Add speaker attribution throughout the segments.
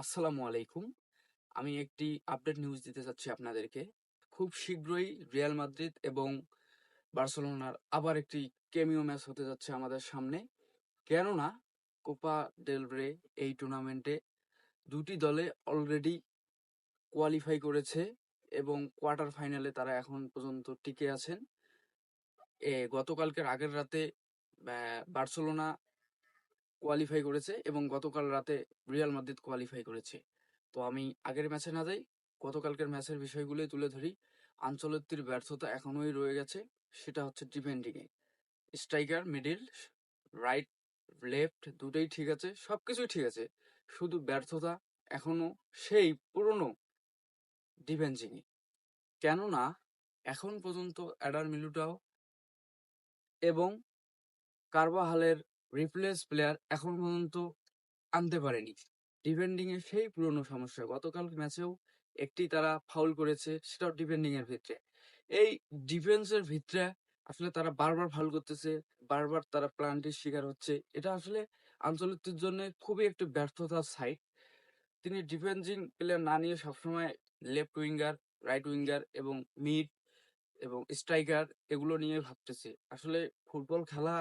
Speaker 1: আসসালামু আলাইকুম। আমি একটি আপডেট নিউজ দিতে চাচ্ছি আপনাদেরকে। খুব শীঘ্রই রিয়াল মাদ্রিদ এবং বার্সেলোনার আবার একটি কেমিও ম্যাচ হতে যাচ্ছে আমাদের সামনে। কেননা কোপা ডেল রে এই টুর্নামেন্টে দুটি দলে অলরেডি কোয়ালিফাই করেছে এবং কোয়ার্টার ফাইনালে তারা এখন পর্যন্ত টিকে আছেন। এ গতকালকের আগের রাতে বার্সেলোনা কোয়ালিফাই করেছে এবং গতকাল রাতে রিয়াল মাদ্রিদ কোয়ালিফাই করেছে। তো আমি আগের ম্যাচে না যাই, গতকালকের ম্যাচের বিষয়গুলোই তুলে ধরি। আঞ্চলিকটির ব্যর্থতা এখনোই রয়ে গেছে, সেটা হচ্ছে ডিফেন্ডিং এ। স্ট্রাইকার মিডিল রাইট লেফট দুটোই ঠিক আছে, সবকিছুই ঠিক আছে। শুধু ব্যর্থতা এখনও সেই পুরনো ডিফেন্সিং এ। কেননা এখন পর্যন্ত অ্যাডার মিলুটাও এবং কারবাহালের রিপ্লেস প্লেয়ার এখন পর্যন্ত আনতে পারেনি। ডিফেন্ডিং এর সেই পুরনো সমস্যা, গতকাল ম্যাচেও একটি তারা ফাউল করেছে, সেটাও ডিফেন্ডিং এর ভিতরে এই ডিফেন্সের ভিতরে আসলে তারা বারবার ফাউল করতেছে, বারবার তারা প্লান্টির শিকার হচ্ছে। এটা আসলে আঞ্চলিকদের জন্য খুবই একটি ব্যর্থতার সাইড তিনি ডিফেন্সিং প্লেয়ার না নিয়ে সবসময় লেফট উইঙ্গার, রাইট উইঙ্গার এবং মিড এবং স্ট্রাইকার এগুলো নিয়ে ভাবতেছে। আসলে ফুটবল খেলা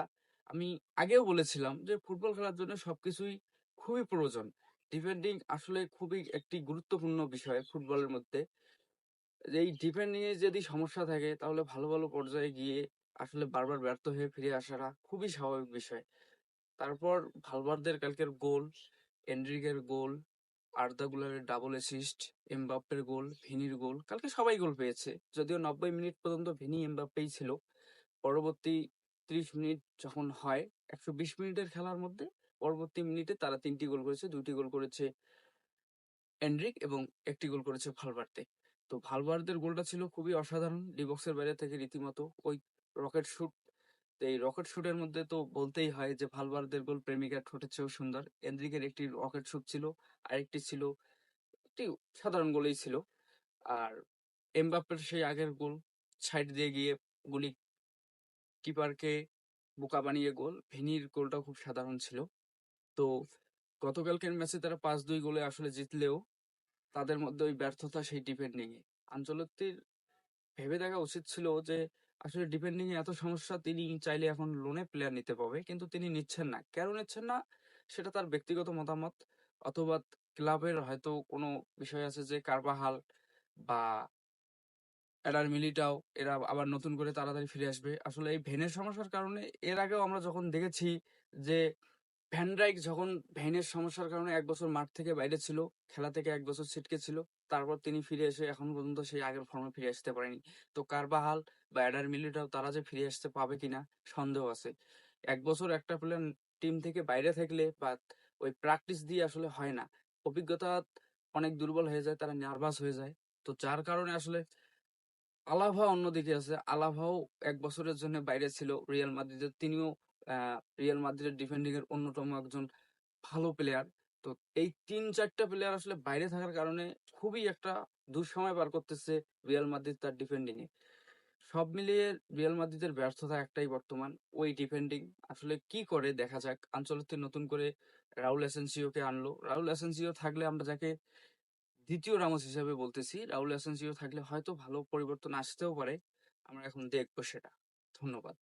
Speaker 1: আমি আগেও বলেছিলাম যে, ফুটবল খেলার জন্য সবকিছুই খুবই প্রয়োজন। ডিফেন্ডিং আসলে খুবই একটি গুরুত্বপূর্ণ বিষয় ফুটবলের মধ্যে। এই ডিফেন্ডিং এ যদি সমস্যা থাকে, তাহলে ভালো ভালো পর্যায়ে গিয়ে আসলে বারবার ব্যর্থ হয়ে ফিরে আসাটা খুবই স্বাভাবিক বিষয়। তারপর ভালভার্দের কালকের গোল এন্ড্রিকের গোল, আর্দা গুলারের ডাবল অ্যাসিস্ট এমবাপ্পের গোল, ভিনির গোল, কালকে সবাই গোল পেয়েছে। যদিও নব্বই মিনিট পর্যন্ত ভিনি এমবাপ্পেই ছিল। পরবর্তী ত্রিশ মিনিট যখন হয়, একশো বিশ মিনিটের খেলার মধ্যে পরবর্তী মিনিটে তারা তিনটি গোল করেছে দুটি গোল করেছে এন্ড্রিক এবং একটি গোল করেছে ভালভার্দে তো ভালভার্দের গোলটা ছিল খুবই অসাধারণ ডিবক্সের বাইরে থেকে রীতিমতো ওই রকেট শুট এই রকেট শুটের মধ্যে তো বলতেই হয় যে ভালভার্দের গোল প্রেমিকার ঠোঁটের চেয়েও সুন্দর। এন্দ্রিকের একটি রকেট শুট ছিল, আরেকটি ছিল, একটি সাধারণ গোলেই ছিল। আর এমবাপ্পের সেই আগের গোল, সাইড দিয়ে গিয়ে গুলি কিপারকে বোকা বানিয়ে গোল। ভিনির গোলটাও খুব সাধারণ ছিল। তো গতকালকের ম্যাচে তারা পাঁচ দুই গোলে আসলে জিতলেও তাদের মধ্যে ওই ব্যর্থতা সেই ডিফেন্ডিং এ। আঞ্চলিকটির ভেবে দেখা উচিত ছিল যে, আসলে ডিফেন্ডিং এ এত সমস্যা তিনি চাইলে এখন লোনে প্লেয়ার নিতে পাবে, কিন্তু তিনি নিচ্ছেন না। কেন নিচ্ছেন না? সেটা তার ব্যক্তিগত মতামত। অথবা ক্লাবের হয়তো কোনো বিষয় আছে যে, কারবাহাল বা এডার মিলিটাও, এরা আবার নতুন করে তাড়াতাড়ি ফিরে আসবে। আসলে এই ভ্যানের সমস্যার কারণে, এর আগেও আমরা যখন দেখেছি যে ভ্যানডাইক যখন ভ্যানের সমস্যার কারণে এক বছর মাঠ থেকে বাইরে ছিল, খেলা থেকে এক বছর ছিটকে ছিল, তারপর তিনি ফিরে এসে এখন পর্যন্ত সেই আগের ফর্মে ফিরে আসতে পারেনি। তো কারবাহাল বা এডার মিলিটাও তারা যে ফিরে আসতে পাবে কিনা, সন্দেহ আছে। এক বছর একটা প্লেয়ার টিম থেকে বাইরে থাকলে বা ওই প্র্যাকটিস দিয়ে আসলে হয় না। অভিজ্ঞতা অনেক দুর্বল হয়ে যায়, তারা নার্ভাস হয়ে যায়। তো যার কারণে আসলে আলাভা অন্যদিকে আছে। আলাভাও এক বছরের জন্য বাইরে ছিল রিয়াল মাদ্রিদের। তিনিও রিয়াল মাদ্রিদের ডিফেন্ডিং এর অন্যতম একজন ভালো প্লেয়ার তো এই তিন, চারটা প্লেয়ার আসলে বাইরে থাকার কারণে খুবই একটা দুঃসময় পার করতেছে রিয়াল মাদ্রিদ তার ডিফেন্ডিং এ। সব মিলিয়ে রিয়াল মাদ্রিদের ব্যর্থতা একটাই বর্তমান, ওই ডিফেন্ডিং আসলে কি করে দেখা যাক আঞ্চলিক নতুন করে রাউল এসেন্সিওকে আনলো। রাউল এসেন্সিও থাকলে আমরা যাকে দ্বিতীয় রামোস হিসেবে বলতেছি রাউল এসেন্সিও থাকলে হয়তো ভালো পরিবর্তন আসতেও পারে। আমরা এখন দেখব সেটা। ধন্যবাদ।